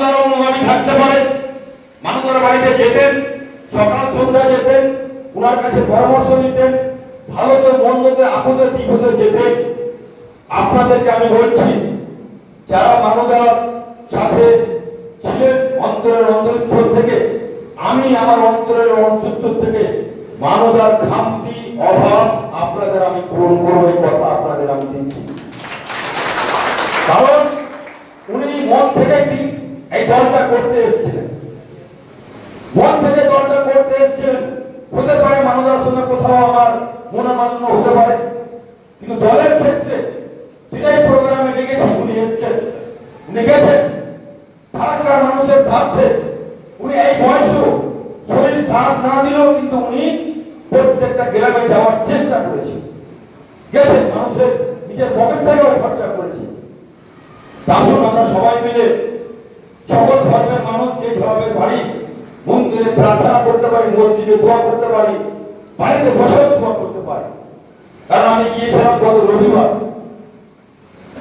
মানুষের অনুগামী থাকতে পারে। মানুষের বাড়িতে যেতেন, সকাল সন্ধ্যা যেতেন ওনার কাছে পরামর্শ নিতেন ভালোতে মন্দতে আপদে বিপদে যেতেন। আপনাদেরকে আমি বলছি, যারা মানবতার সাথে ছিলেন অন্তরের অন্তরস্থল থেকে, আমি আমার অন্তরের অন্তরস্থল থেকে মানবতার খামতি অভাব আপনাদের আমি পূরণ করব কথা আপনাদের আমি দিচ্ছি। কারণ উনি মন থেকে তিনি এই দলটা করতে এসেছিলেন। মন থেকে দলটা করতে এসেছিলেন। হতে পারে সঙ্গে কোথাও আমার মনোমান্য হতে পারে। কিন্তু দলের ক্ষেত্রে যেটাই প্রোগ্রামে লিখেছি উনি এসেছেন। উনি গেছেন। ঢাকার মানুষের স্বার্থে। উনি এই বয়সেও শরীর সাথ না দিলেও কিন্তু উনি প্রত্যেকটা গ্রামে যাওয়ার চেষ্টা করেছেন। গেছেন মানুষের নিজের পকেট থেকেও খরচা করেছে আসুন আমরা সবাই মিলে সকল ধর্মের মানুষ যে ধর্মের বাড়ি, মন্দিরে প্রার্থনা করতে পারি, মসজিদে দোয়া করতে পারি, বাড়িতে বসে দোয়া করতে পারি। কারণ আমি গিয়েছিলাম গত রবিবার।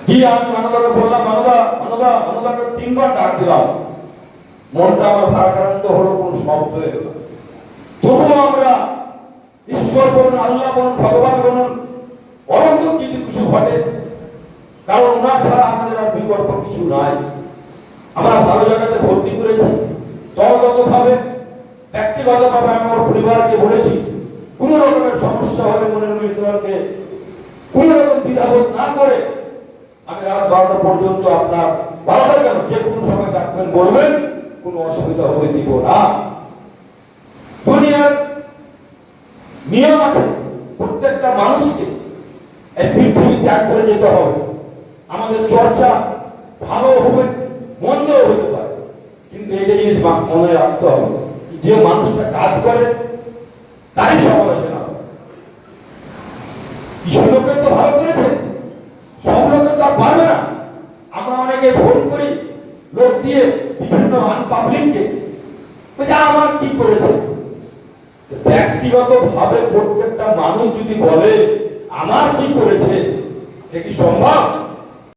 গিয়ে আমি মানদাকে বললাম, মানদা মানদা, মানদাকে তিনবার ডাক দিলাম। মনটা আমার ভারাক্রান্ত হলো, কোন শব্দ এলো। তবুও আমরা ঈশ্বর বলুন, আল্লাহ বলুন, ভগবান বলুন অলৌকিক যদি কিছু ঘটে। কারণ ওনার ছাড়া আমাদের আর বিকল্প কিছু নাই। আমরা ভালো জায়গাতে ভর্তি করেছি। দলগত ভাবে ব্যক্তিগত ভাবে আমি আমার পরিবারকে বলেছি, কোন রকমের সমস্যা হলে মনে মিশ্রকে কোন রকম দ্বিধাবোধ না করে আমি রাত বারোটা পর্যন্ত আপনার বারোটা কেন? যে কোনো সময় ডাকবেন, বলবেন, কোনো অসুবিধা হতে দিব না। দুনিয়ার নিয়ম আছে, প্রত্যেকটা মানুষকে এই পৃথিবী ত্যাগ করে যেতে হবে। আমাদের চর্চা ভালো হবে। মন্দ হতে পারে। কিন্তু এটা জিনিস মনে রাখতে হবে যে মানুষটা কাজ করে, তারই সমালোচনা কিছু লোকের তো ভালো করেছে, সব লোকের তো পারবে না। আমরা অনেকে ভোট করি, লোক দিয়ে বিভিন্ন পাবলিককে যা আমার কি করেছে? ব্যক্তিগত ভাবে প্রত্যেকটা মানুষ যদি বলে, আমার কি করেছে, এটা কি সম্ভব?